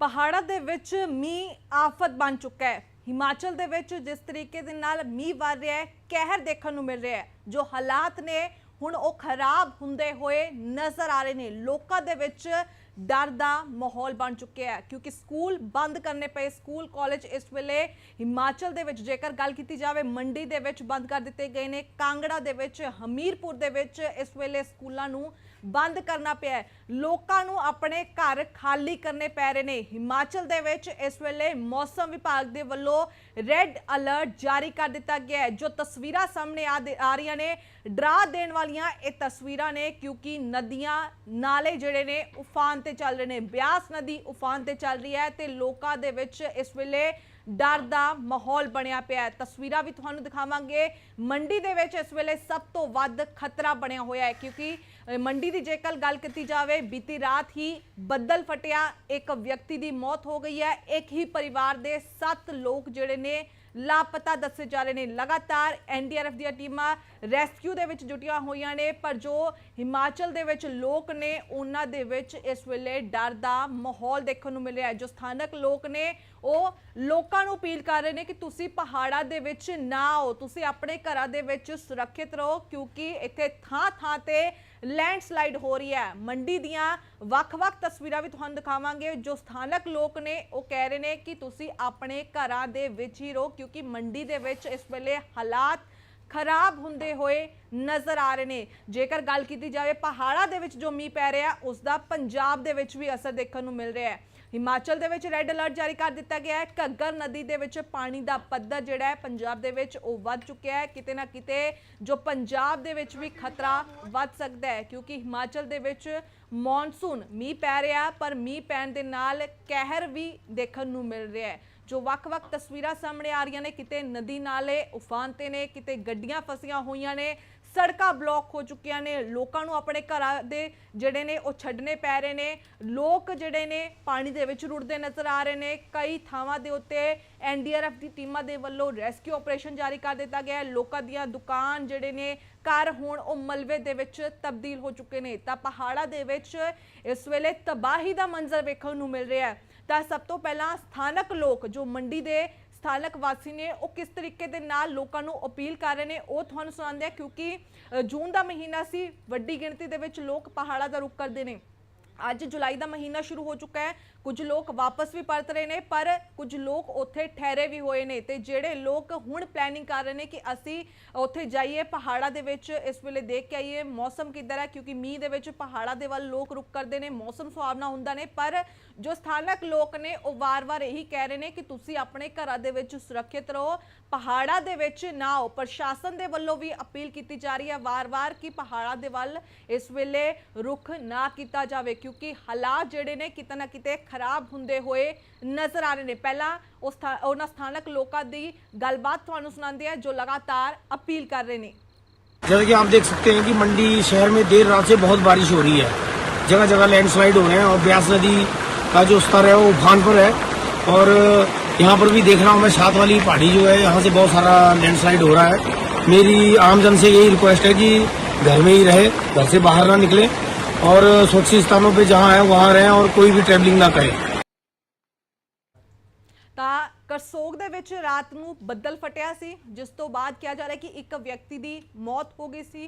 ਪਹਾੜਾਂ ਦੇ ਵਿੱਚ ਮੀਂਹ ਆਫਤ ਬਣ ਚੁੱਕਾ ਹੈ। ਹਿਮਾਚਲ ਦੇ ਵਿੱਚ ਜਿਸ ਤਰੀਕੇ ਦੇ ਨਾਲ ਮੀਂਹ ਵਰ ਰਿਹਾ ਹੈ, ਕਹਿਰ ਦੇਖਣ ਨੂੰ ਮਿਲ ਰਿਹਾ ਹੈ। ਜੋ ਹਾਲਾਤ ਨੇ, ਹੁਣ ਉਹ ਖਰਾਬ ਹੁੰਦੇ ਹੋਏ ਨਜ਼ਰ ਆ ਰਹੇ ਨੇ। ਲੋਕਾਂ ਦੇ ਵਿੱਚ ਡਰ ਦਾ ਮਾਹੌਲ ਬਣ ਚੁੱਕਿਆ ਹੈ, ਕਿਉਂਕਿ ਸਕੂਲ ਬੰਦ ਕਰਨੇ ਪਏ। ਸਕੂਲ, ਕਾਲਜ ਇਸ ਵੇਲੇ ਹਿਮਾਚਲ ਦੇ ਵਿੱਚ, ਜੇਕਰ ਗੱਲ ਕੀਤੀ ਜਾਵੇ, ਮੰਡੀ ਦੇ ਵਿੱਚ ਬੰਦ ਕਰ ਦਿੱਤੇ ਗਏ ਨੇ। ਕਾਂਗੜਾ ਦੇ ਵਿੱਚ, ਹਮੀਰਪੁਰ ਦੇ ਵਿੱਚ ਇਸ ਵੇਲੇ ਸਕੂਲਾਂ ਨੂੰ ਬੰਦ ਕਰਨਾ ਪਿਆ ਲੋਕਾਂ ਨੂੰ ਆਪਣੇ ਘਰ ਖਾਲੀ ਕਰਨੇ ਪੈ ਰਹੇ ਨੇ। ਹਿਮਾਚਲ ਦੇ ਵਿੱਚ ਇਸ ਵੇਲੇ ਮੌਸਮ ਵਿਭਾਗ ਦੇ ਵੱਲੋਂ ਰੈੱਡ ਅਲਰਟ ਜਾਰੀ ਕਰ ਦਿੱਤਾ ਗਿਆ ਹੈ। ਜੋ ਤਸਵੀਰਾਂ ਸਾਹਮਣੇ ਆ ਆ ਰਹੀਆਂ ਨੇ ਡਰਾ ਦੇਣ ਵਾਲੀਆਂ ਇਹ ਤਸਵੀਰਾਂ ਨੇ ਕਿਉਂਕਿ ਨਦੀਆਂ ਨਾਲੇ ਜਿਹੜੇ ਨੇ ਉਫਾਨ ਤੇ ਚੱਲ ਰਹੇ ਨੇ। ਬਿਆਸ ਨਦੀ ਉਫਾਨ ਤੇ ਚੱਲ ਰਹੀ ਹੈ ਤੇ ਲੋਕਾਂ ਦੇ ਵਿੱਚ ਇਸ ਵੇਲੇ ਡਰ ਦਾ ਮਾਹੌਲ ਬਣਿਆ ਪਿਆ ਹੈ। ਤਸਵੀਰਾਂ ਵੀ ਤੁਹਾਨੂੰ ਦਿਖਾਵਾਂਗੇ। ਮੰਡੀ ਦੇ ਵਿੱਚ ਇਸ ਵੇਲੇ ਸਭ ਤੋਂ ਵੱਧ ਖਤਰਾ ਬਣਿਆ ਹੋਇਆ ਹੈ ਕਿਉਂਕਿ ਮੰਡੀ ਦੀ ਜੇਕਰ ਗੱਲ ਕੀਤੀ ਜਾਵੇ, ਬੀਤੀ ਰਾਤ ਹੀ ਬੱਦਲ ਫਟਿਆ। ਇੱਕ ਵਿਅਕਤੀ ਦੀ ਮੌਤ ਹੋ ਗਈ ਹੈ। ਇੱਕ ਹੀ ਪਰਿਵਾਰ ਦੇ 7 ਲੋਕ ਜਿਹੜੇ ਨੇ ਲਾਪਤਾ ਦੱਸੇ ਜਾ ਰਹੇ ਨੇ। ਲਗਾਤਾਰ ਐਨਡੀਆਰਐਫ ਦੀਆਂ ਟੀਮਾਂ ਰੈਸਕਿਊ ਦੇ ਵਿੱਚ ਜੁਟੀਆਂ ਹੋਈਆਂ ਨੇ, ਪਰ ਜੋ ਹਿਮਾਚਲ ਦੇ ਵਿੱਚ ਲੋਕ ਨੇ, ਉਹਨਾਂ ਦੇ ਵਿੱਚ ਇਸ ਵੇਲੇ ਡਰ ਦਾ ਮਾਹੌਲ ਦੇਖਣ ਨੂੰ ਮਿਲ ਰਿਹਾ ਹੈ। ਜੋ ਸਥਾਨਕ ਲੋਕ ਨੇ, ਉਹ ਲੋਕਾਂ ਨੂੰ ਅਪੀਲ ਕਰ ਰਹੇ ਨੇ ਕਿ ਤੁਸੀਂ ਪਹਾੜਾਂ ਦੇ ਵਿੱਚ ਨਾ ਆਓ, ਤੁਸੀਂ ਆਪਣੇ ਘਰਾਂ ਦੇ ਵਿੱਚ ਸੁਰੱਖਿਅਤ ਰਹੋ, ਕਿਉਂਕਿ ਇੱਥੇ ਥਾਂ ਥਾਂ ਤੇ ਲੈਂਡਸਲਾਈਡ ਹੋ ਰਹੀ ਹੈ। ਮੰਡੀ ਦੀਆਂ ਵੱਖ-ਵੱਖ ਤਸਵੀਰਾਂ ਵੀ ਤੁਹਾਨੂੰ ਦਿਖਾਵਾਂਗੇ। ਜੋ ਸਥਾਨਕ ਲੋਕ ਨੇ, ਉਹ ਕਹਿ ਰਹੇ ਨੇ ਕਿ ਤੁਸੀਂ ਆਪਣੇ ਘਰਾਂ ਦੇ ਵਿੱਚ ਹੀ ਰਹੋ, ਕਿਉਂਕਿ ਮੰਡੀ ਦੇ ਵਿੱਚ ਇਸ ਵੇਲੇ ਹਾਲਾਤ ਖਰਾਬ ਹੁੰਦੇ ਹੋਏ ਨਜ਼ਰ ਆ ਰਹੇ ਨੇ। ਜੇਕਰ ਗੱਲ ਕੀਤੀ ਜਾਵੇ ਪਹਾੜਾਂ ਦੇ ਵਿੱਚ ਜੋ ਮੀਂਹ ਪੈ ਰਿਹਾ ਉਸ ਦਾ ਪੰਜਾਬ ਦੇ ਵਿੱਚ ਵੀ ਅਸਰ ਦੇਖਣ ਨੂੰ ਮਿਲ ਰਿਹਾ ਹੈ। ਹਿਮਾਚਲ ਦੇ ਵਿੱਚ ਰੈੱਡ ਅਲਰਟ ਜਾਰੀ ਕਰ ਦਿੱਤਾ ਗਿਆ ਹੈ। ਘੱਗਰ ਨਦੀ ਦੇ ਵਿੱਚ ਪਾਣੀ ਦਾ ਪੱਧਰ ਜਿਹੜਾ ਹੈ ਪੰਜਾਬ ਦੇ ਵਿੱਚ ਉਹ ਵੱਧ ਚੁੱਕਿਆ ਹੈ। ਕਿਤੇ ਨਾ ਕਿਤੇ ਜੋ ਪੰਜਾਬ ਦੇ ਵਿੱਚ ਵੀ ਖਤਰਾ ਵੱਧ ਸਕਦਾ ਹੈ, ਕਿਉਂਕਿ ਹਿਮਾਚਲ ਦੇ ਵਿੱਚ ਮੌਨਸੂਨ ਮੀਂਹ ਪੈ ਰਿਹਾ, ਪਰ ਮੀਂਹ ਪੈਣ ਦੇ ਨਾਲ ਕਹਿਰ ਵੀ ਦੇਖਣ ਨੂੰ ਮਿਲ ਰਿਹਾ ਹੈ। ਜੋ ਵੱਖ-ਵੱਖ ਤਸਵੀਰਾਂ ਸਾਹਮਣੇ ਆ ਰਹੀਆਂ ਨੇ, ਕਿਤੇ ਨਦੀ ਨਾਲੇ ਉਫਾਨ ਤੇ ਨੇ, ਕਿਤੇ ਗੱਡੀਆਂ ਫਸੀਆਂ ਹੋਈਆਂ ਨੇ, ਸੜਕਾਂ ਬਲੌਕ ਹੋ ਚੁੱਕੀਆਂ ਨੇ, ਲੋਕਾਂ ਨੂੰ ਆਪਣੇ ਘਰਾਂ ਦੇ ਜਿਹੜੇ ਨੇ, ਉਹ ਛੱਡਨੇ ਪੈ ਰਹੇ ਨੇ, ਲੋਕ ਜਿਹੜੇ ਨੇ, ਪਾਣੀ ਦੇ ਵਿੱਚ ਰੁੜਦੇ ਨਜ਼ਰ ਆ ਰਹੇ ਨੇ, ਕਈ ਥਾਵਾਂ ਦੇ ਉੱਤੇ ਐਨਡੀਆਰਐਫ ਦੀ ਟੀਮਾਂ ਦੇ ਵੱਲੋਂ ਰੈਸਕਿਊ ਆਪਰੇਸ਼ਨ ਜਾਰੀ ਕਰ ਦਿੱਤਾ ਗਿਆ ਹੈ, ਲੋਕਾਂ ਦੀਆਂ ਦੁਕਾਨ ਜਿਹੜੇ ਨੇ, ਘਰ ਹੁਣ ਉਹ ਮਲਬੇ ਦੇ ਵਿੱਚ ਤਬਦੀਲ ਹੋ ਚੁੱਕੇ ਨੇ, ਤਾਂ ਪਹਾੜਾਂ ਦੇ ਵਿੱਚ ਇਸ ਵੇਲੇ ਤਬਾਹੀ ਦਾ ਮੰਜ਼ਰ ਵੇਖਣ ਨੂੰ ਮਿਲ ਰਿਹਾ ਹੈ। ਤਾਂ ਸਭ ਤੋਂ ਪਹਿਲਾਂ ਸਥਾਨਕ ਲੋਕ ਜੋ ਮੰਡੀ ਦੇ ਸਥਾਨਕ ਵਾਸੀ ਨੇ, ਉਹ ਕਿਸ ਤਰੀਕੇ ਦੇ ਨਾਲ ਲੋਕਾਂ ਨੂੰ ਅਪੀਲ ਕਰ ਰਹੇ ਨੇ, ਉਹ ਤੁਹਾਨੂੰ ਸੁਣਾਉਂਦੇ ਆ ਕਿਉਂਕਿ ਜੂਨ ਦਾ ਮਹੀਨਾ ਸੀ, ਵੱਡੀ ਗਿਣਤੀ ਦੇ ਵਿੱਚ ਲੋਕ ਪਹਾੜਾਂ ਦਾ ਰੁਖ ਕਰਦੇ ਨੇ। ਅੱਜ ਜੁਲਾਈ ਦਾ ਮਹੀਨਾ ਸ਼ੁਰੂ ਹੋ ਚੁੱਕਾ ਹੈ। ਕੁਝ ਲੋਕ ਵਾਪਸ ਵੀ ਪਰਤ ਰਹੇ ਨੇ, ਪਰ ਕੁਝ ਲੋਕ ਉੱਥੇ ਠਹਿਰੇ ਵੀ ਹੋਏ ਨੇ ਤੇ ਜਿਹੜੇ ਲੋਕ ਹੁਣ ਪਲੈਨਿੰਗ ਕਰ ਰਹੇ ਨੇ ਕਿ ਅਸੀਂ ਉੱਥੇ ਜਾਈਏ, ਪਹਾੜਾਂ ਦੇ ਵਿੱਚ ਇਸ ਵੇਲੇ ਦੇਖ ਕੇ ਆਈਏ, ਮੌਸਮ ਕਿੱਦਾਂ ਹੈ? ਕਿਉਂਕਿ ਮੀਂਹ ਦੇ ਵਿੱਚ ਪਹਾੜਾਂ ਦੇ ਵੱਲ ਲੋਕ ਰੁਕ ਕਰਦੇ ਨੇ, ਮੌਸਮ ਸੁਹਾਵਣਾ ਹੁੰਦਾ ਨੇ, ਪਰ ਜੋ ਸਥਾਨਕ ਲੋਕ ਨੇ, ਉਹ ਵਾਰ-ਵਾਰ ਇਹੀ ਕਹਿ ਰਹੇ ਨੇ ਕਿ ਤੁਸੀਂ ਆਪਣੇ ਘਰਾਂ ਦੇ ਵਿੱਚ ਸੁਰੱਖਿਅਤ ਰਹੋ, ਪਹਾੜਾਂ ਦੇ ਵਿੱਚ ਨਾ ਆਓ। ਪ੍ਰਸ਼ਾਸਨ ਦੇ ਵੱਲੋਂ ਵੀ ਅਪੀਲ ਕੀਤੀ ਜਾ ਰਹੀ ਹੈ ਵਾਰ-ਵਾਰ ਕਿ ਪਹਾੜਾਂ ਦੇ ਵੱਲ ਇਸ ਵੇਲੇ ਰੁਖ ਨਾ ਕੀਤਾ ਜਾਵੇ, ਕਿਉਂਕਿ ਹਾਲਾਤ ਜਿਹੜੇ ਨੇ ਕਿਤੇ ਨਾ ਕਿਤੇ ਖਰਾਬ ਹੁੰਦੇ ਹੋਏ ਨਜ਼ਰ ਆ ਰਹੇ ਨੇ ਪਹਿਲਾਂ ਉਸ ਥਾਂ- ਉਹਨਾਂ ਸਥਾਨਕ ਲੋਕਾਂ ਦੀ ਗੱਲਬਾਤ ਤੁਹਾਨੂੰ ਸੁਣਾਉਂਦੇ ਆ ਜੋ ਲਗਾਤਾਰ ਅਪੀਲ ਕਰ ਰਹੇ ਨੇ जैसा कि आप देख सकते हैं कि मंडी शहर में देर रात से बहुत बारिश हो रही है जगह जगह लैंडस्लाइड हो रहे हैं और ब्यास नदी का जो स्तर है वो उफान पर है और यहाँ पर भी देख रहा हूँ मैं सात वाली पहाड़ी जो है यहाँ से बहुत सारा लैंडस्लाइड हो रहा है मेरी आमजन से यही रिक्वेस्ट है कि घर में ही रहे घर से बाहर ना निकले और सुरक्षित स्थानों पे जहाँ है वहाँ रहें और कोई भी ट्रैवलिंग ना करें ਤਾਂ ਕਰਸੋਗ ਦੇ ਵਿੱਚ ਰਾਤ ਨੂੰ ਬੱਦਲ ਫਟਿਆ ਸੀ ਜਿਸ ਤੋਂ ਬਾਅਦ ਕਿਹਾ ਜਾ ਰਿਹਾ ਕਿ ਇੱਕ ਵਿਅਕਤੀ ਦੀ ਮੌਤ ਹੋ ਗਈ ਸੀ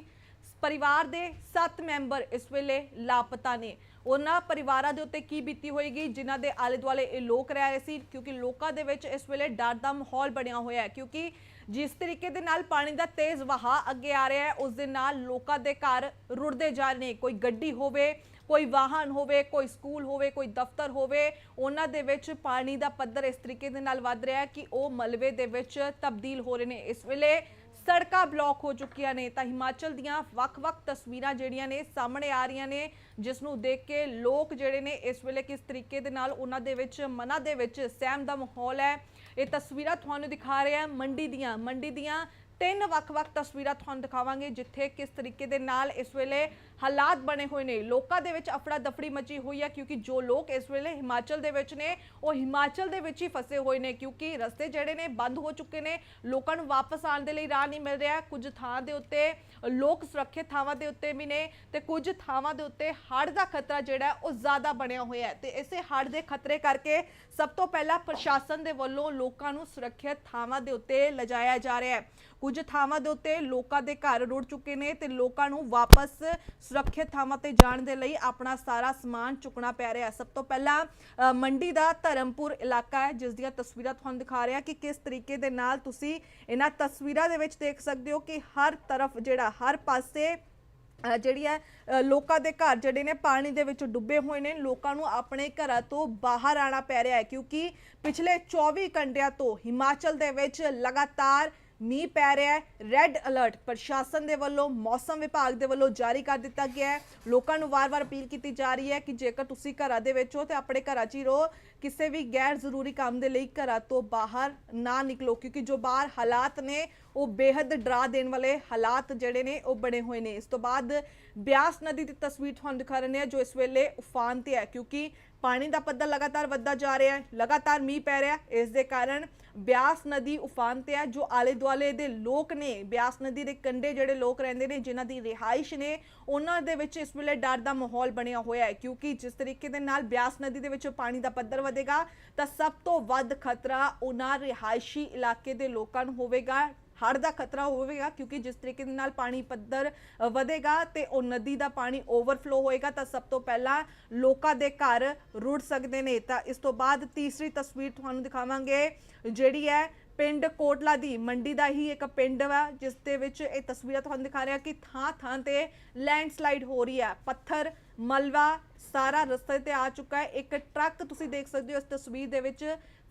ਪਰਿਵਾਰ ਦੇ 7 ਮੈਂਬਰ ਇਸ ਵੇਲੇ ਲਾਪਤਾ ਨੇ ਉਹਨਾਂ ਪਰਿਵਾਰਾਂ ਦੇ ਉੱਤੇ ਕੀ ਬੀਤੀ ਹੋਏਗੀ? ਜਿਨ੍ਹਾਂ ਦੇ ਆਲੇ ਦੁਆਲੇ ਇਹ ਲੋਕ ਰਹਿ ਰਹੇ ਸੀ, ਕਿਉਂਕਿ ਲੋਕਾਂ ਦੇ ਵਿੱਚ ਇਸ ਵੇਲੇ ਡਰ ਦਾ ਮਾਹੌਲ ਬਣਿਆ ਹੋਇਆ ਹੈ, ਕਿਉਂਕਿ ਜਿਸ ਤਰੀਕੇ ਦੇ ਨਾਲ ਪਾਣੀ ਦਾ ਤੇਜ਼ ਵਹਾਅ ਅੱਗੇ ਆ ਰਿਹਾ ਹੈ, ਉਸ ਦੇ ਨਾਲ ਲੋਕਾਂ ਦੇ ਘਰ ਰੁੜਦੇ ਜਾ ਰਹੇ ਨੇ। ਕੋਈ ਗੱਡੀ ਹੋਵੇ, ਕੋਈ ਵਾਹਨ ਹੋਵੇ, ਕੋਈ ਸਕੂਲ ਹੋਵੇ, ਕੋਈ ਦਫ਼ਤਰ ਹੋਵੇ, ਉਹਨਾਂ ਦੇ ਵਿੱਚ ਪਾਣੀ ਦਾ ਪੱਧਰ ਇਸ ਤਰੀਕੇ ਦੇ ਨਾਲ ਵੱਧ ਰਿਹਾ ਹੈ ਕਿ ਉਹ ਮਲਵੇ ਦੇ ਵਿੱਚ ਤਬਦੀਲ ਹੋ ਰਹੇ ਨੇ। ਇਸ ਵੇਲੇ ਸੜਕਾਂ ਬਲੌਕ ਹੋ ਚੁੱਕੀਆਂ ਨੇ, ਤਾਂ ਹਿਮਾਚਲ ਦੀਆਂ ਵੱਖ-ਵੱਖ ਤਸਵੀਰਾਂ ਜਿਹੜੀਆਂ ਨੇ ਸਾਹਮਣੇ ਆ ਰਹੀਆਂ ਨੇ ਜਿਸ ਨੂੰ ਦੇਖ ਕੇ ਲੋਕ ਜਿਹੜੇ ਨੇ ਇਸ ਵੇਲੇ ਕਿਸ ਤਰੀਕੇ ਦੇ ਨਾਲ ਉਹਨਾਂ ਦੇ ਵਿੱਚ ਮਨਾਂ ਦੇ ਵਿੱਚ ਸਹਿਮ ਦਾ ਮਾਹੌਲ ਹੈ। ਇਹ ਤਸਵੀਰਾਂ ਤੁਹਾਨੂੰ ਦਿਖਾ ਰਹੇ ਹਾਂ ਮੰਡੀ ਦੀਆਂ ਮੰਡੀ ਦੀਆਂ ਤਿੰਨ ਵੱਖ-ਵੱਖ ਤਸਵੀਰਾਂ ਤੁਹਾਨੂੰ ਦਿਖਾਵਾਂਗੇ ਜਿੱਥੇ ਕਿਸ ਤਰੀਕੇ ਦੇ ਨਾਲ ਇਸ ਵੇਲੇ ਹਾਲਾਤ ਬਣੇ ਹੋਏ ਨੇ। ਲੋਕਾਂ ਦੇ ਵਿੱਚ ਅਫੜਾ ਦਫੜੀ ਮਚੀ ਹੋਈ ਹੈ ਕਿਉਂਕਿ ਜੋ ਲੋਕ ਇਸ ਵੇਲੇ ਹਿਮਾਚਲ ਦੇ ਵਿੱਚ ਨੇ, ਉਹ ਹਿਮਾਚਲ ਦੇ ਵਿੱਚ ਹੀ ਫਸੇ ਹੋਏ ਨੇ ਕਿਉਂਕਿ ਰਸਤੇ ਜਿਹੜੇ ਨੇ ਬੰਦ ਹੋ ਚੁੱਕੇ ਨੇ। ਲੋਕਾਂ ਨੂੰ ਵਾਪਸ ਆਉਣ ਦੇ ਲਈ ਰਾਹ ਨਹੀਂ ਮਿਲ ਰਿਹਾ। ਕੁਝ ਥਾਂ ਦੇ ਉੱਤੇ ਲੋਕ ਸੁਰੱਖਿਅਤ ਥਾਵਾਂ ਦੇ ਉੱਤੇ ਵੀ ਨੇ ਤੇ ਕੁਝ ਥਾਵਾਂ ਦੇ ਉੱਤੇ ਹੜ੍ਹ ਦਾ ਖਤਰਾ ਜਿਹੜਾ ਉਹ ਜ਼ਿਆਦਾ ਬਣਿਆ ਹੋਇਆ ਹੈ। ਤੇ ਇਸੇ ਹੜ੍ਹ ਦੇ ਖਤਰੇ ਕਰਕੇ ਸਭ ਤੋਂ ਪਹਿਲਾਂ ਪ੍ਰਸ਼ਾਸਨ ਦੇ ਵੱਲੋਂ ਲੋਕਾਂ ਨੂੰ ਸੁਰੱਖਿਅਤ ਥਾਵਾਂ ਦੇ ਉੱਤੇ ਲਿਜਾਇਆ ਜਾ ਰਿਹਾ ਹੈ। ਕੁਝ ਥਾਵਾਂ ਦੇ ਉੱਤੇ ਲੋਕਾਂ ਦੇ ਘਰ ਰੁੜ ਚੁੱਕੇ ਨੇ ਤੇ ਲੋਕਾਂ ਨੂੰ ਵਾਪਸ ਸੁਰੱਖਿਅਤ ਥਾਵਾਂ ਤੇ ਜਾਣ ਦੇ ਲਈ ਆਪਣਾ ਸਾਰਾ ਸਮਾਨ ਚੁੱਕਣਾ ਪੈ ਰਿਹਾ ਸਭ ਤੋਂ ਪਹਿਲਾਂ ਮੰਡੀ ਦਾ ਧਰਮਪੁਰ ਇਲਾਕਾ ਹੈ, ਜਿਸ ਦੀਆਂ ਤਸਵੀਰਾਂ ਤੁਹਾਨੂੰ ਦਿਖਾ ਰਿਹਾ ਕਿ ਕਿਸ ਤਰੀਕੇ ਦੇ ਨਾਲ ਤੁਸੀਂ ਇਹਨਾਂ ਤਸਵੀਰਾਂ ਦੇ ਵਿੱਚ ਦੇਖ ਸਕਦੇ ਹੋ ਕਿ ਹਰ ਤਰਫ ਜਿਹੜਾ ਹਰ ਪਾਸੇ ਅ, ਜਿਹੜੀ ਹੈ ਅ, ਲੋਕਾਂ ਦੇ ਘਰ ਜਿਹੜੇ ਨੇ ਪਾਣੀ ਦੇ ਵਿੱਚ ਡੁੱਬੇ ਹੋਏ ਨੇ ਲੋਕਾਂ ਨੂੰ ਆਪਣੇ ਘਰਾਂ ਤੋਂ ਬਾਹਰ ਆਣਾ ਪੈ ਰਿਹਾ ਹੈ। ਕਿਉਂਕਿ ਪਿਛਲੇ 24 ਘੰਟਿਆਂ ਤੋਂ ਹਿਮਾਚਲ ਦੇ ਵਿੱਚ ਲਗਾਤਾਰ ਮੀਂਹ ਪੈ ਰਿਹਾ ਹੈ। ਰੈੱਡ ਅਲਰਟ ਪ੍ਰਸ਼ਾਸਨ ਦੇ ਵੱਲੋਂ, ਮੌਸਮ ਵਿਭਾਗ ਦੇ ਵੱਲੋਂ ਜਾਰੀ ਕਰ ਦਿੱਤਾ ਗਿਆ ਹੈ। ਲੋਕਾਂ ਨੂੰ ਵਾਰ-ਵਾਰ ਅਪੀਲ ਕੀਤੀ ਜਾ ਰਹੀ ਹੈ ਕਿ ਜੇਕਰ ਤੁਸੀਂ ਘਰਾਂ ਦੇ ਵਿੱਚ ਹੋ ਤੇ ਆਪਣੇ ਘਰਾਂ 'ਚ ਹੀ ਰਹੋ। ਕਿਸੇ ਵੀ ਗੈਰ ਜ਼ਰੂਰੀ ਕੰਮ ਦੇ ਲਈ ਘਰਾਂ ਤੋਂ ਬਾਹਰ ਨਾ ਨਿਕਲੋ, ਕਿਉਂਕਿ ਜੋ ਬਾਹਰ ਹਾਲਾਤ ਨੇ, ਉਹ ਬੇहद ਡਰਾ ਦੇਣ ਵਾਲੇ ਹਾਲਾਤ ਜਿਹੜੇ ਨੇ, ਉਹ ਬਣੇ ਹੋਏ ਨੇ। ਇਸ ਤੋਂ ਬਾਅਦ ਬਿਆਸ ਨਦੀ ਦੀ ਤਸਵੀਰ ਤੁਹਾਨੂੰ ਦਿਖਾ ਰਹੇ ਹਾਂ, ਜੋ ਇਸ ਵੇਲੇ ਉਫਾਨ ਤੇ ਹੈ, ਕਿਉਂਕਿ ਪਾਣੀ ਦਾ ਪੱਧਰ ਲਗਾਤਾਰ ਵੱਧਦਾ ਜਾ ਰਿਹਾ ਹੈ, ਲਗਾਤਾਰ ਮੀਂਹ ਪੈ ਰਿਹਾ ਹੈ। ਇਸ ਦੇ ਕਾਰਨ ਬਿਆਸ ਨਦੀ ਉਫਾਨ ਤੇ ਹੈ, ਜੋ ਆਲੇ ਦੁਆਲੇ ਦੇ ਲੋਕ ਨੇ, ਬਿਆਸ ਨਦੀ ਦੇ ਕੰਢੇ ਜਿਹੜੇ ਲੋਕ ਰਹਿੰਦੇ ਨੇ, ਜਿਨ੍ਹਾਂ ਦੀ ਰਿਹਾਇਸ਼ ਨੇ, ਉਹਨਾਂ ਦੇ ਵਿੱਚ ਇਸ ਵੇਲੇ ਡਰ ਦਾ ਮਾਹੌਲ ਬਣਿਆ ਹੋਇਆ ਹੈ। ਕਿਉਂਕਿ ਜਿਸ ਤਰੀਕੇ ਦੇ ਨਾਲ ਬਿਆਸ ਨਦੀ ਦੇ ਵਿੱਚ ਪਾਣੀ ਦਾ ਪੱਧਰ ਵਧੇਗਾ, ਤਾਂ ਸਭ ਤੋਂ ਵੱਧ ਖਤਰਾ ਉਹਨਾਂ ਰਿਹਾਇਸ਼ੀ ਇਲਾਕੇ ਦੇ ਲੋਕਾਂ ਨੂੰ ਹੋਵੇਗਾ। ਹੜ੍ਹ ਦਾ ਖਤਰਾ ਹੋਵੇਗਾ ਕਿਉਂਕਿ ਜਿਸ ਤਰੀਕੇ ਦੇ ਨਾਲ ਪਾਣੀ ਪੱਧਰ ਵਧੇਗਾ ਤੇ ਉਹ ਨਦੀ ਦਾ ਪਾਣੀ ਓਵਰਫਲੋ ਹੋਏਗਾ ਤਾਂ ਸਭ ਤੋਂ ਪਹਿਲਾਂ ਲੋਕਾਂ ਦੇ ਘਰ ਰੁੜ ਸਕਦੇ ਨੇ। ਤਾਂ ਇਸ ਤੋਂ ਬਾਅਦ ਤੀਸਰੀ ਤਸਵੀਰ ਤੁਹਾਨੂੰ ਦਿਖਾਵਾਂਗੇ, ਜਿਹੜੀ ਹੈ ਪਿੰਡ ਕੋਟਲਾ ਦੀ। ਮੰਡੀ ਦਾ ਹੀ ਇੱਕ ਪਿੰਡ ਵਾ, ਜਿਸ ਦੇ ਵਿੱਚ ਇਹ ਤਸਵੀਰਾਂ ਤੁਹਾਨੂੰ ਦਿਖਾ ਰਿਹਾ ਕਿ ਥਾਂ ਥਾਂ ਤੇ ਲੈਂਡਸਲਾਈਡ ਹੋ ਰਹੀ ਹੈ। ਪੱਥਰ, ਮਲਵਾ, ਸਾਰਾ ਰਸਤੇ ਤੇ ਆ ਚੁੱਕਾ ਹੈ। ਇੱਕ ਟਰੱਕ ਤੁਸੀਂ ਦੇਖ ਸਕਦੇ ਹੋ, ਇਸ ਤਸਵੀਰ ਦੇ ਵਿੱਚ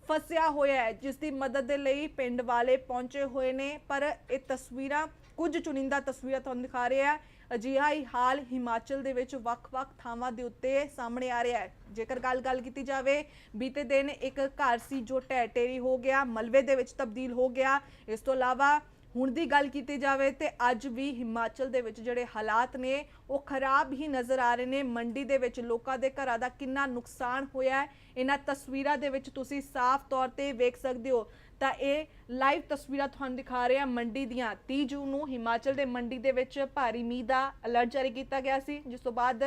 ਫਸਿਆ ਹੋਇਆ ਹੈ, ਜਿਸ ਦੀ ਮਦਦ ਦੇ ਲਈ ਪਿੰਡ ਵਾਲੇ ਪਹੁੰਚੇ ਹੋਏ ਨੇ। ਪਰ ਇਹ ਤਸਵੀਰਾਂ ਕੁਝ ਚੁਣਿੰਦਾ ਤਸਵੀਰਾਂ ਤੁਹਾਨੂੰ ਦਿਖਾ ਰਿਹਾ ਆ ਅਜਿਹਾ ਹੀ ਹਾਲ ਹਿਮਾਚਲ ਦੇ ਵਿੱਚ ਵੱਖ-ਵੱਖ ਥਾਵਾਂ ਦੇ ਉੱਤੇ ਸਾਹਮਣੇ ਆ ਰਿਹਾ ਹੈ। ਜੇਕਰ ਗੱਲ ਗੱਲ ਕੀਤੀ ਜਾਵੇ, ਬੀਤੇ ਦਿਨ ਇੱਕ ਘਰ ਸੀ ਜੋ ਢਹਿ ਢੇਰੀ ਹੋ ਗਿਆ ਮਲਵੇ ਦੇ ਵਿੱਚ ਤਬਦੀਲ ਹੋ ਗਿਆ। ਇਸ ਤੋਂ ਇਲਾਵਾ ਹੁਣ ਦੀ ਗੱਲ ਕੀਤੀ ਜਾਵੇ ਤੇ ਅੱਜ ਵੀ ਹਿਮਾਚਲ ਦੇ ਵਿੱਚ ਜਿਹੜੇ ਹਾਲਾਤ ਨੇ, ਉਹ ਖਰਾਬ ਹੀ ਨਜ਼ਰ ਆ ਰਹੇ ਨੇ। ਮੰਡੀ ਦੇ ਵਿੱਚ ਲੋਕਾਂ ਦੇ ਘਰਾਂ ਦਾ ਕਿੰਨਾ ਨੁਕਸਾਨ ਹੋਇਆ ਹੈ। ਇਹਨਾਂ ਤਸਵੀਰਾਂ ਦੇ ਵਿੱਚ ਤੁਸੀਂ ਸਾਫ਼ ਤੌਰ ਤੇ ਵੇਖ ਸਕਦੇ ਹੋ। ਤਾਂ ਇਹ ਲਾਈਵ ਤਸਵੀਰਾਂ ਤੁਹਾਨੂੰ ਦਿਖਾ ਰਹੇ ਹਾਂ ਮੰਡੀ ਦੀਆਂ। 30 ਜੂਨ ਨੂੰ ਹਿਮਾਚਲ ਦੇ ਮੰਡੀ ਦੇ ਵਿੱਚ ਭਾਰੀ ਮੀਂਹ ਦਾ ਅਲਰਟ ਜਾਰੀ ਕੀਤਾ ਗਿਆ ਸੀ। ਜਿਸ ਤੋਂ ਬਾਅਦ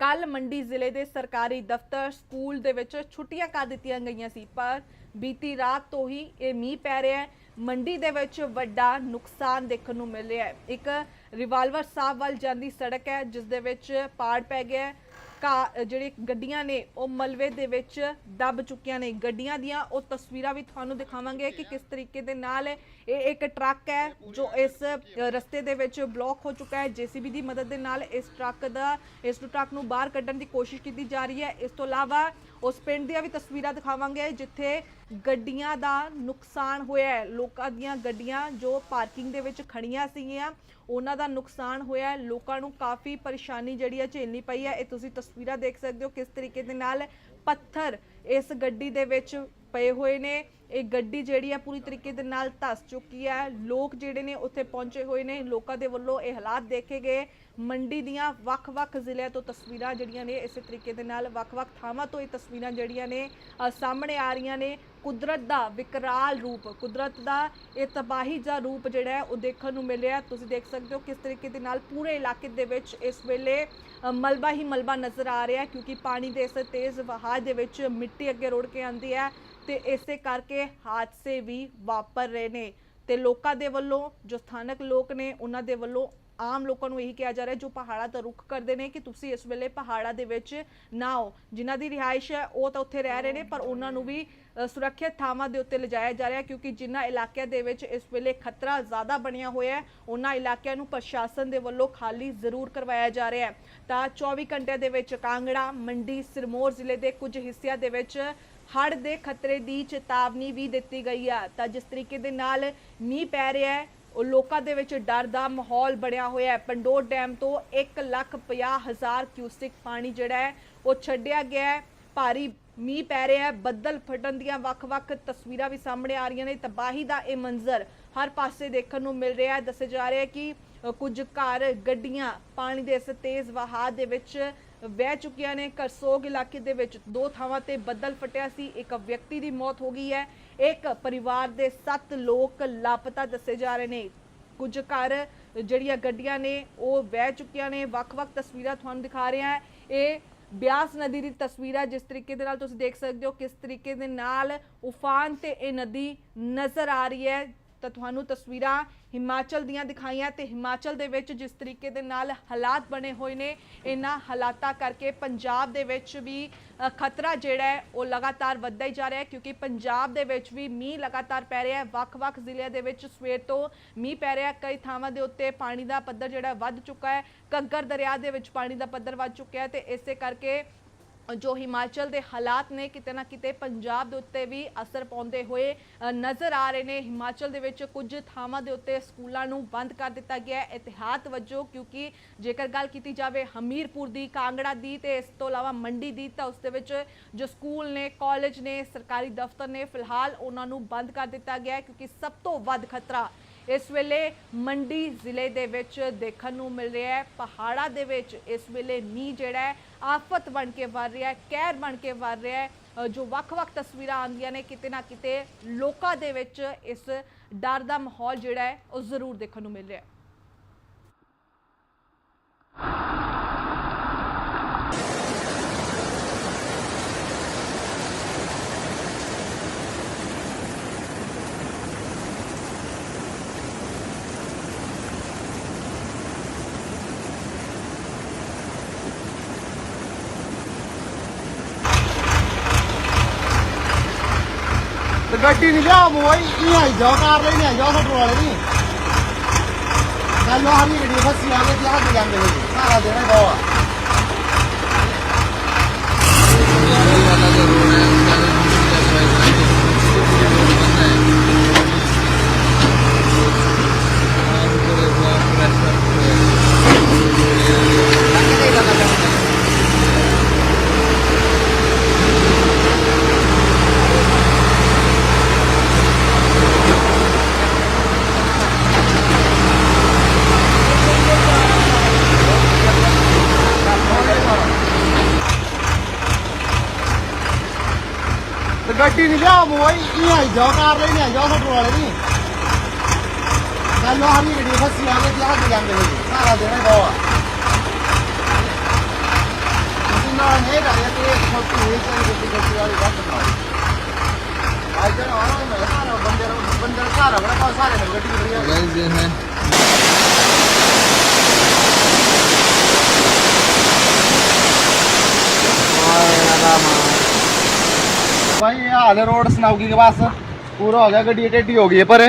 ਕੱਲ ਮੰਡੀ ਜ਼ਿਲ੍ਹੇ ਦੇ ਸਰਕਾਰੀ ਦਫ਼ਤਰ ਸਕੂਲ ਦੇ ਵਿੱਚ ਛੁੱਟੀਆਂ ਕਰ ਦਿੱਤੀਆਂ ਗਈਆਂ ਸੀ। ਪਰ ਬੀਤੀ ਰਾਤ ਤੋਂ ਹੀ ਇਹ ਮੀਂਹ ਪੈ ਰਿਹਾ ਹੈ। ਮੰਡੀ ਦੇ ਵਿੱਚ ਵੱਡਾ ਨੁਕਸਾਨ ਦੇਖਣ ਨੂੰ ਮਿਲ ਰਿਹਾ ਹੈ। ਇੱਕ ਰਿਵਾਲਵਰ ਸਾਹਿਬ ਵੱਲ ਜਾਂਦੀ ਸੜਕ ਹੈ, ਜਿਸ ਦੇ ਵਿੱਚ ਪਾੜ ਪੈ ਗਿਆ ਹੈ। ਕਾ ਜਿਹੜੀ ਗੱਡੀਆਂ ਨੇ, ਉਹ ਮਲਵੇ ਦੇ ਵਿੱਚ ਦਬ ਚੁੱਕੀਆਂ ਨੇ। ਗੱਡੀਆਂ ਦੀਆਂ ਉਹ ਤਸਵੀਰਾਂ ਵੀ ਤੁਹਾਨੂੰ ਦਿਖਾਵਾਂਗੇ ਕਿ ਕਿਸ ਤਰੀਕੇ ਦੇ ਨਾਲ ਇਹ ਇੱਕ ਟਰੱਕ ਹੈ, ਜੋ ਇਸ ਰਸਤੇ ਦੇ ਵਿੱਚ ਬਲੌਕ ਹੋ ਚੁੱਕਾ ਹੈ। ਜੀਸੀਬੀ ਦੀ ਮਦਦ ਦੇ ਨਾਲ ਇਸ ਟਰੱਕ ਦਾ, ਇਸ ਟਰੱਕ ਨੂੰ ਬਾਹਰ ਕੱਢਣ ਦੀ ਕੋਸ਼ਿਸ਼ ਕੀਤੀ ਜਾ ਰਹੀ ਹੈ। ਇਸ ਤੋਂ ਇਲਾਵਾ ਉਸ ਪਿੰਡ ਦੀਆਂ ਵੀ ਤਸਵੀਰਾਂ ਦਿਖਾਵਾਂਗੇ, ਜਿੱਥੇ ਗੱਡੀਆਂ ਦਾ ਨੁਕਸਾਨ ਹੋਇਆ ਹੈ। ਲੋਕਾਂ ਦੀਆਂ ਗੱਡੀਆਂ ਜੋ ਪਾਰਕਿੰਗ ਦੇ ਵਿੱਚ ਖੜੀਆਂ ਸੀਗੀਆਂ, ਉਹਨਾਂ ਦਾ ਨੁਕਸਾਨ ਹੋਇਆ ਹੈ। ਲੋਕਾਂ ਨੂੰ ਕਾਫੀ ਪਰੇਸ਼ਾਨੀ ਜਿਹੜੀ ਹੈ ਝੇਲਣੀ ਪਈ ਹੈ। ਇਹ ਤੁਸੀਂ ਤਸਵੀਰਾਂ ਦੇਖ ਸਕਦੇ ਹੋ ਕਿਸ ਤਰੀਕੇ ਦੇ ਨਾਲ ਪੱਥਰ ਇਸ ਗੱਡੀ ਦੇ ਵਿੱਚ ਪਏ ਹੋਏ ਨੇ। ਇਹ ਗੱਡੀ ਜਿਹੜੀ ਹੈ ਪੂਰੀ ਤਰੀਕੇ ਦੇ ਨਾਲ ਧਸ ਚੁੱਕੀ ਹੈ। ਲੋਕ ਜਿਹੜੇ ਨੇ ਉੱਥੇ ਪਹੁੰਚੇ ਹੋਏ ਨੇ। ਲੋਕਾਂ ਦੇ ਵੱਲੋਂ ਇਹ ਹਾਲਾਤ ਦੇਖੇ ਗਏ। ਮੰਡੀ ਦੀਆਂ ਵੱਖ-ਵੱਖ ਜ਼ਿਲ੍ਹਿਆਂ ਤੋਂ ਤਸਵੀਰਾਂ ਜਿਹੜੀਆਂ ਨੇ, ਇਸੇ ਤਰੀਕੇ ਦੇ ਨਾਲ ਵੱਖ-ਵੱਖ ਥਾਵਾਂ ਤੋਂ ਇਹ ਤਸਵੀਰਾਂ ਜਿਹੜੀਆਂ ਨੇ ਸਾਹਮਣੇ ਆ ਰਹੀਆਂ ਨੇ। ਕੁਦਰਤ ਦਾ ਵਿਕਰਾਲ ਰੂਪ, ਕੁਦਰਤ ਦਾ ਇਹ ਤਬਾਹੀ ਦਾ ਰੂਪ ਜਿਹੜਾ ਹੈ, ਉਹ ਦੇਖਣ ਨੂੰ ਮਿਲਿਆ। ਤੁਸੀਂ ਦੇਖ ਸਕਦੇ ਹੋ ਕਿਸ ਤਰੀਕੇ ਦੇ ਨਾਲ ਪੂਰੇ ਇਲਾਕੇ ਦੇ ਵਿੱਚ ਇਸ ਵੇਲੇ ਮਲਬਾ ਹੀ ਮਲਬਾ ਨਜ਼ਰ ਆ ਰਿਹਾ ਕਿਉਂਕਿ ਪਾਣੀ ਦੇ ਇਸ ਤੇਜ਼ ਵਹਾਅ ਦੇ ਵਿੱਚ ਮਿੱਟੀ ਅੱਗੇ ਰੁੜ ਕੇ ਆਉਂਦੀ ਹੈ ਤੇ ਇਸੇ ਕਰਕੇ ਹਾਦਸੇ ਵੀ ਵਾਪਰ ਰਹੇ ਨੇ ਤੇ ਲੋਕਾਂ ਦੇ ਵੱਲੋਂ, ਜੋ ਸਥਾਨਕ ਲੋਕ ਨੇ, ਉਹਨਾਂ ਦੇ ਵੱਲੋਂ ਆਮ ਲੋਕਾਂ ਨੂੰ ਇਹੀ ਕਿਹਾ ਜਾ ਰਿਹਾ ਜੋ ਪਹਾੜਾਂ ਤੋਂ ਰੁੱਖ ਕਰਦੇ ਨੇ ਕਿ ਤੁਸੀਂ ਇਸ ਵੇਲੇ ਪਹਾੜਾਂ ਦੇ ਵਿੱਚ ਨਾ ਆਓ। ਜਿਨ੍ਹਾਂ ਦੀ ਰਿਹਾਇਸ਼ ਹੈ, ਉਹ ਤਾਂ ਉੱਥੇ ਰਹਿ ਰਹੇ ਨੇ, ਪਰ ਉਹਨਾਂ ਨੂੰ ਵੀ ਸੁਰੱਖਿਅਤ ਥਾਵਾਂ ਦੇ ਉੱਤੇ ਲਿਜਾਇਆ ਜਾ ਰਿਹਾ ਕਿਉਂਕਿ ਜਿਨ੍ਹਾਂ ਇਲਾਕਿਆਂ ਦੇ ਵਿੱਚ ਇਸ ਵੇਲੇ ਖਤਰਾ ਜ਼ਿਆਦਾ ਬਣਿਆ ਹੋਇਆ ਹੈ, ਉਹਨਾਂ ਇਲਾਕਿਆਂ ਨੂੰ ਪ੍ਰਸ਼ਾਸਨ ਦੇ ਵੱਲੋਂ ਖਾਲੀ ਜ਼ਰੂਰ ਕਰਵਾਇਆ ਜਾ ਰਿਹਾ ਹੈ। ਤਾਂ 24 ਘੰਟਿਆਂ ਦੇ ਵਿੱਚ ਕਾਂਗੜਾ, ਮੰਡੀ, ਸਿਰਮੌਰ ਜ਼ਿਲ੍ਹੇ ਦੇ ਕੁਝ ਹਿੱਸਿਆਂ ਦੇ ਵਿੱਚ ਹੜ੍ਹ ਦੇ ਖਤਰੇ ਦੀ ਚੇਤਾਵਨੀ ਵੀ ਦਿੱਤੀ ਗਈ ਆ। ਤਾਂ ਜਿਸ ਤਰੀਕੇ ਦੇ ਨਾਲ ਮੀਂਹ ਪੈ ਰਿਹਾ ਹੈ ਉਹ ਲੋਕਾਂ ਦੇ ਵਿੱਚ ਡਰ ਦਾ ਮਾਹੌਲ ਬਣਿਆ ਹੋਇਆ ਹੈ। ਪੰਡੋਰ ਡੈਮ ਤੋਂ 150000 ਕਿਊਸਿਕ ਪਾਣੀ ਜਿਹੜਾ ਹੈ ਉਹ ਛੱਡਿਆ ਗਿਆ ਹੈ। ਭਾਰੀ ਮੀਂਹ ਪੈ ਰਿਹਾ ਹੈ। ਬੱਦਲ ਫਟਣ ਦੀਆਂ ਵੱਖ-ਵੱਖ ਤਸਵੀਰਾਂ ਵੀ ਸਾਹਮਣੇ ਆ ਰਹੀਆਂ ਨੇ। ਤਬਾਹੀ ਦਾ ਇਹ ਮੰਜ਼ਰ ਹਰ ਪਾਸੇ ਦੇਖਣ ਨੂੰ ਮਿਲ ਰਿਹਾ ਹੈ। ਦੱਸਿਆ ਜਾ ਰਿਹਾ ਹੈ ਕਿ ਅ, ਕੁਝ ਘਰ ਗੱਡੀਆਂ ਪਾਣੀ ਦੇ ਇਸ ਤੇਜ਼ ਵਹਾਅ ਦੇ ਵਿੱਚ ਵਹਿ ਚੁੱਕੀਆਂ ਨੇ। ਕਰਸੋਗ ਇਲਾਕੇ ਦੇ ਵਿੱਚ ਦੋ ਥਾਵਾਂ ਤੇ ਬੱਦਲ ਫਟਿਆ ਸੀ। ਇੱਕ ਵਿਅਕਤੀ ਦੀ ਮੌਤ ਹੋ ਗਈ ਹੈ। ਇੱਕ ਪਰਿਵਾਰ ਦੇ 7 ਲੋਕ ਲਾਪਤਾ ਦੱਸੇ ਜਾ ਰਹੇ ਨੇ। ਕੁਝ ਘਰ ਜਿਹੜੀਆਂ ਗੱਡੀਆਂ ਨੇ, ਉਹ ਵਹਿ ਚੁੱਕੀਆਂ ਨੇ। ਵੱਖ-ਵੱਖ ਤਸਵੀਰਾਂ ਤੁਹਾਨੂੰ ਦਿਖਾ ਰਿਹਾ ਹੈ। ਇਹ ਬਿਆਸ ਨਦੀ ਦੀ ਤਸਵੀਰ ਹੈ, ਜਿਸ ਤਰੀਕੇ ਦੇ ਨਾਲ ਤੁਸੀਂ ਦੇਖ ਸਕਦੇ ਹੋ ਕਿਸ ਤਰੀਕੇ ਦੇ ਨਾਲ ਉਫਾਨ ਤੇ ਇਹ ਨਦੀ ਨਜ਼ਰ ਆ ਰਹੀ ਹੈ। ਤਾਂ ਤੁਹਾਨੂੰ ਤਸਵੀਰਾਂ ਹਿਮਾਚਲ ਦੀਆਂ ਦਿਖਾਈਆਂ ਤੇ ਹਿਮਾਚਲ ਦੇ ਵਿੱਚ ਜਿਸ ਤਰੀਕੇ ਦੇ ਨਾਲ ਹਾਲਾਤ ਬਣੇ ਹੋਏ ਨੇ, ਇਹਨਾਂ ਹਾਲਾਤਾਂ ਕਰਕੇ ਪੰਜਾਬ ਦੇ ਵਿੱਚ ਵੀ ਖਤਰਾ ਜਿਹੜਾ ਹੈ, ਉਹ ਲਗਾਤਾਰ ਵੱਧਦਾ ਹੀ ਜਾ ਰਿਹਾ ਹੈ ਕਿਉਂਕਿ ਪੰਜਾਬ ਦੇ ਵਿੱਚ ਵੀ ਮੀਂਹ ਲਗਾਤਾਰ ਪੈ ਰਿਹਾ ਹੈ। ਵੱਖ-ਵੱਖ ਜ਼ਿਲ੍ਹਿਆਂ ਦੇ ਵਿੱਚ ਸਵੇਰ ਤੋਂ ਮੀਂਹ ਪੈ ਰਿਹਾ ਹੈ। ਕਈ ਥਾਵਾਂ ਦੇ ਉੱਤੇ ਪਾਣੀ ਦਾ ਪੱਧਰ ਜਿਹੜਾ ਵੱਧ ਚੁੱਕਾ ਹੈ। ਘੱਗਰ ਦਰਿਆ ਦੇ ਵਿੱਚ ਪਾਣੀ ਦਾ ਪੱਧਰ ਵੱਧ ਚੁੱਕਿਆ ਹੈ ਤੇ ਇਸੇ ਕਰਕੇ ਜੋ ਹਿਮਾਚਲ ਦੇ ਹਾਲਾਤ ਨੇ, ਕਿਤੇ ਨਾ ਕਿਤੇ ਪੰਜਾਬ ਦੇ ਉੱਤੇ ਵੀ ਅਸਰ ਪਾਉਂਦੇ ਹੋਏ ਨਜ਼ਰ ਆ ਰਹੇ ਨੇ। ਹਿਮਾਚਲ ਦੇ ਵਿੱਚ ਕੁਝ ਥਾਵਾਂ ਦੇ ਉੱਤੇ ਸਕੂਲਾਂ ਨੂੰ ਬੰਦ ਕਰ ਦਿੱਤਾ ਗਿਆ ਹੈ। ਇਤਿਹਾਤ ਵਜੋਂ ਕਿਉਂਕਿ ਜੇਕਰ ਗੱਲ ਕੀਤੀ ਜਾਵੇ ਹਮੀਰਪੁਰ ਦੀ, ਕਾਂਗੜਾ ਦੀ ਤੇ ਇਸ ਤੋਂ ਇਲਾਵਾ ਮੰਡੀ ਦੀ, ਤਾਂ ਉਸ ਦੇ ਵਿੱਚ ਜੋ ਸਕੂਲ ਨੇ, ਕਾਲਜ ਨੇ, ਸਰਕਾਰੀ ਦਫ਼ਤਰ ਨੇ, ਫਿਲਹਾਲ ਉਹਨਾਂ ਨੂੰ ਬੰਦ ਕਰ ਦਿੱਤਾ ਗਿਆ ਹੈ ਕਿਉਂਕਿ ਸਭ ਤੋਂ ਵੱਧ ਖਤਰਾ ਇਸ ਵੇਲੇ ਮੰਡੀ ਜ਼ਿਲ੍ਹੇ ਦੇ ਵਿੱਚ ਦੇਖਣ ਨੂੰ ਮਿਲ ਰਿਹਾ ਹੈ। ਪਹਾੜਾਂ ਦੇ ਵਿੱਚ ਇਸ ਵੇਲੇ ਮੀਂਹ ਜਿਹੜਾ ਹੈ, ਆਫਤ ਬਣ ਕੇ ਵਰ ਰਿਹਾ ਹੈ, ਕਹਿਰ ਬਣ ਕੇ ਵਰ ਰਿਹਾ ਹੈ। ਜੋ ਵੱਖ-ਵੱਖ ਤਸਵੀਰਾਂ ਆਉਂਦੀਆਂ ਨੇ ਕਿਤੇ ਨਾ ਕਿਤੇ, ਲੋਕਾਂ ਦੇ ਵਿੱਚ ਇਸ ਡਰ ਦਾ ਮਾਹੌਲ ਜਿਹੜਾ ਹੈ, ਉਹ ਜ਼ਰੂਰ ਦੇਖਣ ਨੂੰ ਮਿਲ ਰਿਹਾ ਹੈ। ਗੱਡੀ ਨਹੀਂ ਲਿਆ ਮੋਈ ਇਹ ਆਈ ਜਾ ਕਾਰ ਲਈ ਨਹੀਂ ਆਈ ਜਾ ਫਟੋ ਵਾਲੇ ਨਹੀਂ ਕੱਲ ਹਰੀ ਗੱਡੀ ਫਸੀ ਆ ਗਈ ਆ ਕੇ ਜਾਂਦੇ ਨੇ ਸਾਰਾ ਦੇਣਾ ਬਾਵਾ ਤੇ ਗੱਡੀ ਨਹੀਂ ਲਿਆ ਮੋਈ ਇਹ ਆਈ ਜਾ ਕਾਰ ਲਈ ਨਹੀਂ ਆਈ ਜਾ ਫਟੋ ਵਾਲੇ ਨਹੀਂ ਕੱਲ ਹਰੀ ਗੱਡੀ ਫਸੀ ਆ ਗਈ ਆ ਕੇ ਜਾਂਦੇ ਨੇ ਸਾਰਾ ਦੇਣਾ ਬਾਵਾ ਤੁਸੀਂ ਨਾ ਨਹੀਂ ਰਹੇ ਤੇ ਛੋਟੀ ਹੋਈ ਤੇ ਗੱਡੀ ਗੱਡੀ ਵਾਲੀ ਬੱਸ ਨਾ ਆਈ ਜਨ ਆਣਾ ਮੈਂ ਸਾਰਾ ਬੰਦੇ ਨੂੰ ਬੰਦੇ ਨੂੰ ਸਾਰਾ ਬੜਾ भाई ये हाल रोड सनाओगी के पास पूरा हो गया गड्डी टेढ़ी हो गई है पर